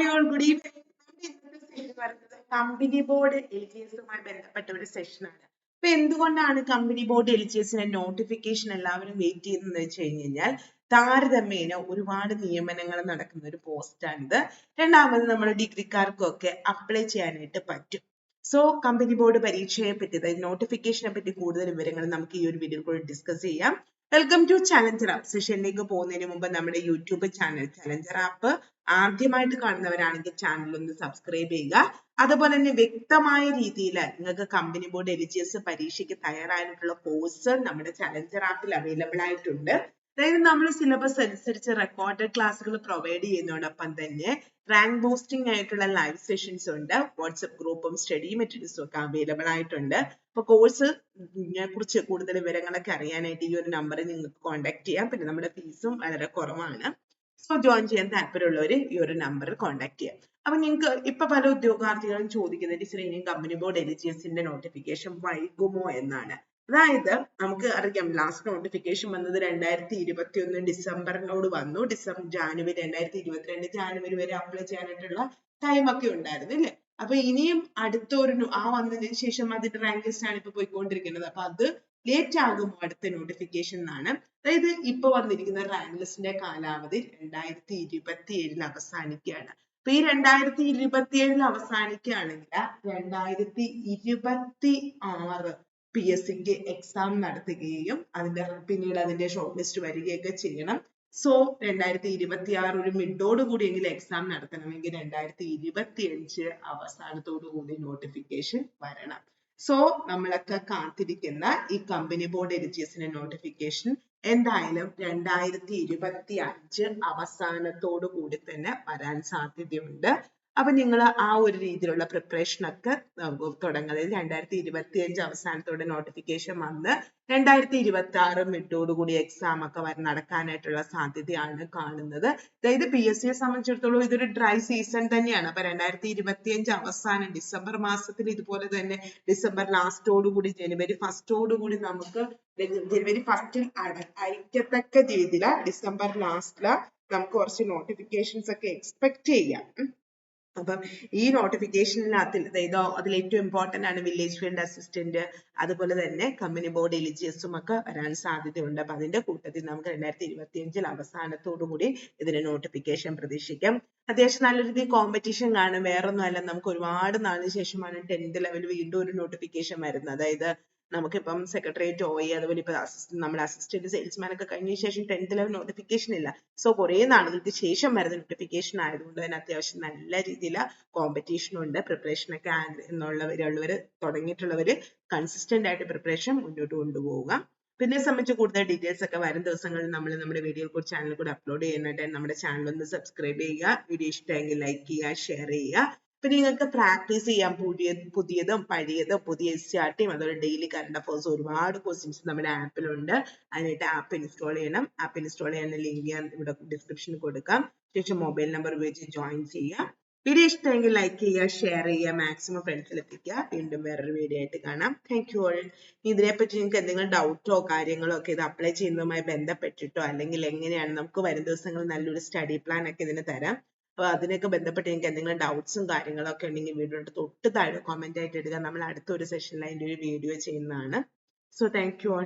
Hi all good evening company board L G എസുമായി ബന്ധപ്പെട്ട ഒരു സെഷനാണ് അപ്പൊ എന്തുകൊണ്ടാണ് കമ്പനി ബോർഡ് എൽ ജി എസിന്റെ നോട്ടിഫിക്കേഷൻ എല്ലാവരും വെയിറ്റ് ചെയ്യുന്നത് വെച്ച് കഴിഞ്ഞ് കഴിഞ്ഞാൽ താരതമ്യേന ഒരുപാട് നിയമനങ്ങൾ നടക്കുന്ന ഒരു പോസ്റ്റാണിത് രണ്ടാമത് നമ്മൾ ഡിഗ്രിക്കാർക്കൊക്കെ അപ്ലൈ ചെയ്യാനായിട്ട് പറ്റും. സോ കമ്പനി ബോർഡ് പരീക്ഷയെ പറ്റി അതായത് നോട്ടിഫിക്കേഷനെ പറ്റി കൂടുതൽ വിവരങ്ങൾ നമുക്ക് ഈ ഒരു വീഡിയോയിൽ കൂടി ഡിസ്കസ് ചെയ്യാം. വെൽക്കം ടു ചലഞ്ചർ ആപ്പ് സെഷനിലേക്ക് പോകുന്നതിന് മുമ്പ് നമ്മുടെ യൂട്യൂബ് ചാനൽ ചലഞ്ചർ ആപ്പ് ആദ്യമായിട്ട് കാണുന്നവരാണെങ്കിൽ ചാനൽ ഒന്ന് സബ്സ്ക്രൈബ് ചെയ്യുക. അതുപോലെ തന്നെ വ്യക്തമായ രീതിയിൽ നിങ്ങൾക്ക് company board L G S പരീക്ഷയ്ക്ക് തയ്യാറായിട്ടുള്ള കോഴ്സ് നമ്മുടെ ചലഞ്ചർ ആപ്പിൽ അവൈലബിൾ ആയിട്ടുണ്ട്. അതായത് നമ്മൾ സിലബസ് അനുസരിച്ച് റെക്കോർഡഡ് ക്ലാസ്സുകൾ പ്രൊവൈഡ് ചെയ്യുന്നതോടൊപ്പം തന്നെ റാങ്ക് ബൂസ്റ്റിംഗ് ആയിട്ടുള്ള ലൈവ് സെഷൻസ് ഉണ്ട്. വാട്സപ്പ് ഗ്രൂപ്പും സ്റ്റഡി മെറ്റീരിയൽസും ഒക്കെ അവൈലബിൾ ആയിട്ടുണ്ട്. അപ്പൊ കോഴ്സ് കുറിച്ച് കൂടുതൽ വിവരങ്ങളൊക്കെ അറിയാനായിട്ട് ഈ ഒരു നമ്പറിൽ നിങ്ങൾക്ക് കോൺടാക്ട് ചെയ്യാം. പിന്നെ നമ്മുടെ ഫീസും വളരെ കുറവാണ്. സോ ജോയിൻ ചെയ്യാൻ താല്പര്യമുള്ളവർ ഈ ഒരു നമ്പറിൽ കോൺടാക്ട് ചെയ്യാം. അപ്പൊ നിങ്ങൾക്ക് ഇപ്പൊ പല ഉദ്യോഗാർത്ഥികളും ചോദിക്കുന്നത് ടീച്ചർ കമ്പനി ബോർഡ് എസിന്റെ നോട്ടിഫിക്കേഷൻ വൈകുമോ എന്നാണ്. അതായത് നമുക്ക് അറിയാം ലാസ്റ്റ് നോട്ടിഫിക്കേഷൻ വന്നത് രണ്ടായിരത്തി ഇരുപത്തി ഒന്ന് ഡിസംബറിനോട് വന്നു. ഡിസംബർ ജാനുവരി രണ്ടായിരത്തി ഇരുപത്തിരണ്ട് ജാനുവരി വരെ അപ്ലൈ ചെയ്യാനായിട്ടുള്ള ടൈം ഒക്കെ ഉണ്ടായിരുന്നു അല്ലേ? അപ്പൊ ഇനിയും അടുത്ത ഒരു ആ വന്നതിന് ശേഷം അതിന്റെ റാങ്ക് ലിസ്റ്റ് ആണ് ഇപ്പൊ പോയിക്കൊണ്ടിരിക്കുന്നത്. അപ്പൊ അത് ലേറ്റ് ആകുമോ അടുത്ത നോട്ടിഫിക്കേഷൻ എന്നാണ്. അതായത് ഇപ്പൊ വന്നിരിക്കുന്ന റാങ്ക് ലിസ്റ്റിന്റെ കാലാവധി രണ്ടായിരത്തി ഇരുപത്തി ഏഴിൽ അവസാനിക്കുകയാണ്. അപ്പൊ ഈ രണ്ടായിരത്തി ഇരുപത്തി ഏഴിൽ അവസാനിക്കുകയാണെങ്കിൽ രണ്ടായിരത്തി ഇരുപത്തി ആറ് പി എസ് സിക്ക് എക്സാം നടത്തുകയും അതിന്റെ പിന്നീട് അതിന്റെ ഷോർട്ട് ലിസ്റ്റ് വരികയൊക്കെ ചെയ്യണം. സോ രണ്ടായിരത്തി ഇരുപത്തി ആറ് ഒരു മിഡോട് കൂടിയെങ്കിലും എക്സാം നടത്തണമെങ്കിൽ രണ്ടായിരത്തി ഇരുപത്തി അഞ്ച് അവസാനത്തോടു കൂടി നോട്ടിഫിക്കേഷൻ വരണം. സോ നമ്മളൊക്കെ കാത്തിരിക്കുന്ന ഈ കമ്പനി ബോർഡ് എൽ ജി എസിന്റെ നോട്ടിഫിക്കേഷൻ എന്തായാലും രണ്ടായിരത്തി ഇരുപത്തി അഞ്ച് അവസാനത്തോടു കൂടി തന്നെ വരാൻ സാധ്യതയുണ്ട്. അപ്പൊ നിങ്ങൾ ആ ഒരു രീതിയിലുള്ള പ്രിപ്പറേഷൻ ഒക്കെ തുടങ്ങുക. അതായത് രണ്ടായിരത്തി ഇരുപത്തി അഞ്ച് അവസാനത്തോടെ നോട്ടിഫിക്കേഷൻ വന്ന് രണ്ടായിരത്തി ഇരുപത്തി ആറ് മിഡോട് കൂടി എക്സാം ഒക്കെ വരെ നടക്കാനായിട്ടുള്ള സാധ്യതയാണ് കാണുന്നത്. അതായത് പി എസ് സിയെ സംബന്ധിച്ചിടത്തോളം ഇതൊരു ഡ്രൈ സീസൺ തന്നെയാണ്. അപ്പൊ രണ്ടായിരത്തി ഇരുപത്തി അഞ്ച് അവസാനം ഡിസംബർ മാസത്തിൽ ഇതുപോലെ തന്നെ ഡിസംബർ ലാസ്റ്റോട് കൂടി ജനുവരി ഫസ്റ്റോടുകൂടി നമുക്ക് ജനുവരി ഫസ്റ്റിൽ അയക്കത്തക്ക രീതിയിൽ ഡിസംബർ ലാസ്റ്റിൽ നമുക്ക് കുറച്ച് നോട്ടിഫിക്കേഷൻസ് ഒക്കെ എക്സ്പെക്ട് ചെയ്യാം. അപ്പം ഈ നോട്ടിഫിക്കേഷനിനകത്ത് അതായത് അതിൽ ഏറ്റവും ഇമ്പോർട്ടന്റ് ആണ് വില്ലേജ് ഫീൽഡ് അസിസ്റ്റന്റ് അതുപോലെ തന്നെ കമ്പനി ബോർഡ് എലിജിയസും ഒക്കെ വരാൻ സാധ്യതയുണ്ട്. അപ്പൊ അതിന്റെ കൂട്ടത്തിൽ നമുക്ക് രണ്ടായിരത്തി ഇരുപത്തി അഞ്ചിൽ അവസാനത്തോടു കൂടി ഇതിന് നോട്ടിഫിക്കേഷൻ പ്രതീക്ഷിക്കാം. അത്യാവശ്യം നല്ല രീതിയിൽ കോമ്പറ്റീഷൻ കാണും. വേറൊന്നും അല്ല നമുക്ക് ഒരുപാട് നാളിന് ശേഷമാണ് ടെൻത്ത് ലെവൽ വീണ്ടും ഒരു നോട്ടിഫിക്കേഷൻ വരുന്നത്. അതായത് നമുക്കിപ്പം സെക്രട്ടേറിയറ്റ് OA അതുപോലെ ഇപ്പൊ നമ്മുടെ അസിസ്റ്റന്റ് സെയിൽസ്മാൻ ഒക്കെ കഴിഞ്ഞ ശേഷം ടെൻത്ത് ലെവൽ നോട്ടിഫിക്കേഷൻ ഇല്ല. സോ കുറെ നാളുകൾക്ക് ശേഷം വരുന്ന നോട്ടിഫിക്കേഷൻ ആയതുകൊണ്ട് തന്നെ അത്യാവശ്യം നല്ല രീതിയിൽ കോമ്പറ്റീഷൻ ഉണ്ട്. പ്രിപ്പറേഷൻ ഒക്കെ എന്നുള്ളവരുള്ളവർ തുടങ്ങിയിട്ടുള്ളവർ കൺസിസ്റ്റന്റ് ആയിട്ട് പ്രിപ്പറേഷൻ മുന്നോട്ട് കൊണ്ടുപോവുക. പിന്നെ സംബന്ധിച്ച് കൂടുതൽ ഡീറ്റെയിൽസ് ഒക്കെ വരും ദിവസങ്ങളിൽ നമ്മൾ നമ്മുടെ വീഡിയോ കൂടി ചാനൽ കൂടി അപ്ലോഡ് ചെയ്യുന്നുണ്ട് നമ്മുടെ ചാനൽ ഒന്ന് സബ്സ്ക്രൈബ് ചെയ്യുക. വീഡിയോ ഇഷ്ടമെങ്കിൽ ലൈക്ക് ചെയ്യുക ഷെയർ ചെയ്യുക. പിന്നെ നിങ്ങൾക്ക് പ്രാക്ടീസ് ചെയ്യാൻ പുതിയ പുതിയതും പഴയതും പുതിയ എസ് ആർ ടിയും അതുപോലെ ഡെയിലി കറണ്ട് അഫയേഴ്സ് ഒരുപാട് ക്വസ്റ്റ്യൻസ് നമ്മുടെ ആപ്പിലുണ്ട് അതിനായിട്ട് ആപ്പ് ഇൻസ്റ്റാൾ ചെയ്യണം. ആപ്പ് ഇൻസ്റ്റാൾ ചെയ്യാൻ ലിങ്ക് ഞാൻ ഇവിടെ ഡിസ്ക്രിപ്ഷനിൽ കൊടുക്കാം. ശേഷം മൊബൈൽ നമ്പർ ഉപയോഗിച്ച് ജോയിൻ ചെയ്യാം വീഡിയോ ഇഷ്ടമെങ്കിൽ ലൈക്ക് ചെയ്യുക ഷെയർ ചെയ്യുക മാക്സിമം ഫ്രണ്ട്സിൽ എത്തിക്കുക. വീണ്ടും വേറൊരു വീഡിയോ ആയിട്ട് കാണാം. താങ്ക് യു ഓൾ ഇതിനെപ്പറ്റി നിങ്ങൾക്ക് എന്തെങ്കിലും ഡൗട്ടോ കാര്യങ്ങളോ ഒക്കെ ഇത് അപ്ലൈ ചെയ്യുന്നതുമായി ബന്ധപ്പെട്ടിട്ടോ അല്ലെങ്കിൽ എങ്ങനെയാണ് നമുക്ക് വരും ദിവസങ്ങളിൽ നല്ലൊരു സ്റ്റഡി പ്ലാൻ ഒക്കെ ഇതിന് തരാം. അപ്പൊ അതിനൊക്കെ ബന്ധപ്പെട്ട് നിങ്ങൾക്ക് എന്തെങ്കിലും ഡൗട്ട്സും കാര്യങ്ങളൊക്കെ ഉണ്ടെങ്കിൽ വീഡിയോയുടെ തൊട്ട് താഴെ comment ആയിട്ട് ഇടുക. നമ്മൾ അടുത്ത ഒരു സെഷനിൽ അതിന്റെ ഒരു വീഡിയോ ചെയ്യുന്നതാണ്. So thank you all